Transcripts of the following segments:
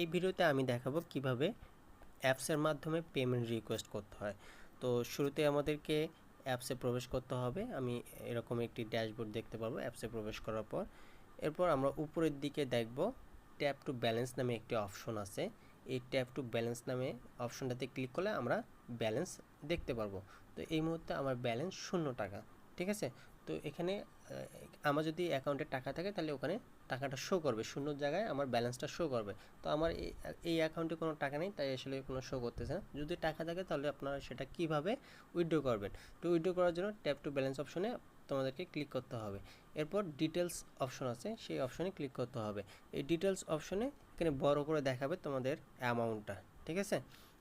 এই ভিডিওতে আমি দেখাবো কীভাবে অ্যাপসের মাধ্যমে পেমেন্ট রিকোয়েস্ট করতে হয়। তো শুরুতে আমাদেরকে অ্যাপসে প্রবেশ করতে হবে। আমি এরকম একটি ড্যাশবোর্ড দেখতে পারব অ্যাপসে প্রবেশ করার পর। এরপর আমরা উপরের দিকে দেখব ট্যাপ টু ব্যালেন্স নামে একটি অপশন আছে। এই ট্যাপ টু ব্যালেন্স নামে অপশনটাতে ক্লিক করলে আমরা ব্যালেন্স দেখতে পারব। তো এই মুহূর্তে আমার ব্যালেন্স শূন্য টাকা, ঠিক আছে? তো এখানে আমার যদি অ্যাকাউন্টে টাকা থাকে তাহলে ওখানে টাকাটা শো করবে। শূন্য জায়গায় আমার ব্যালেন্সটা শো করবে। তো আমার এই অ্যাকাউন্টে কোনো টাকা নেই, তাই আসলে কোনো শো করতেছে না। যদি টাকা থাকে তাহলে আপনারা সেটা কীভাবে উইথড্র করবেন? তো উইথড্র করার জন্য ট্যাপ টু ব্যালেন্স অপশনে তোমাদেরকে ক্লিক করতে হবে। এরপর ডিটেলস অপশন আছে, সেই অপশনে ক্লিক করতে হবে। এই ডিটেলস অপশনে এখানে বড় করে দেখাবে তোমাদের অ্যামাউন্টটা ঠিক আছে?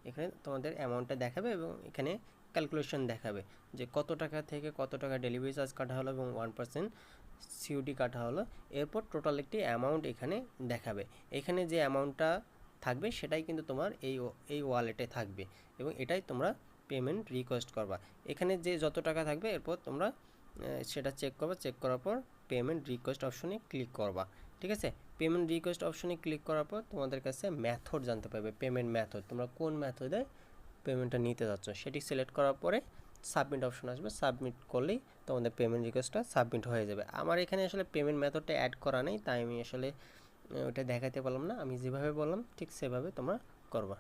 এখানে তোমাদের অ্যামাউন্টটা দেখাবে এবং এখানে ক্যালকুলেশন দেখাবে যে কত টাকা থেকে কত টাকা ডেলিভারি চার্জ কাটা হলো এবং ওয়ান পার্সেন্ট সিউডি কাটা হলো। এরপর টোটাল একটি অ্যামাউন্ট এখানে দেখাবে। এখানে যে অ্যামাউন্টটা থাকবে সেটাই কিন্তু তোমার এই এই ওয়ালেটে থাকবে এবং এটাই তোমরা পেমেন্ট রিকোয়েস্ট করবা। এখানে যে যত টাকা থাকবে এরপর তোমরা সেটা চেক করবা। চেক করার পর পেমেন্ট রিকোয়েস্ট অপশনে ক্লিক করবা। ঠিক আছে? পেমেন্ট রিকোয়েস্ট অপশনে ক্লিক করার পর তোমাদের কাছে ম্যাথড জানতে পারবে পেমেন্ট ম্যাথড তোমরা কোন ম্যাথডে পেমেন্টটা নিতে যাচ্ছ? সেটি সিলেক্ট করার পরে সাবমিট অপশন আসবে। সাবমিট করলেই তোমাদের পেমেন্ট রিকোয়েস্টটা সাবমিট হয়ে যাবে। আমার এখানে আসলে পেমেন্ট মেথডটা অ্যাড করা নেই, তাই আমি আসলে ওটা দেখাতে পারলাম না। আমি যেভাবে বললাম, ঠিক সেভাবে তোমরা করবা।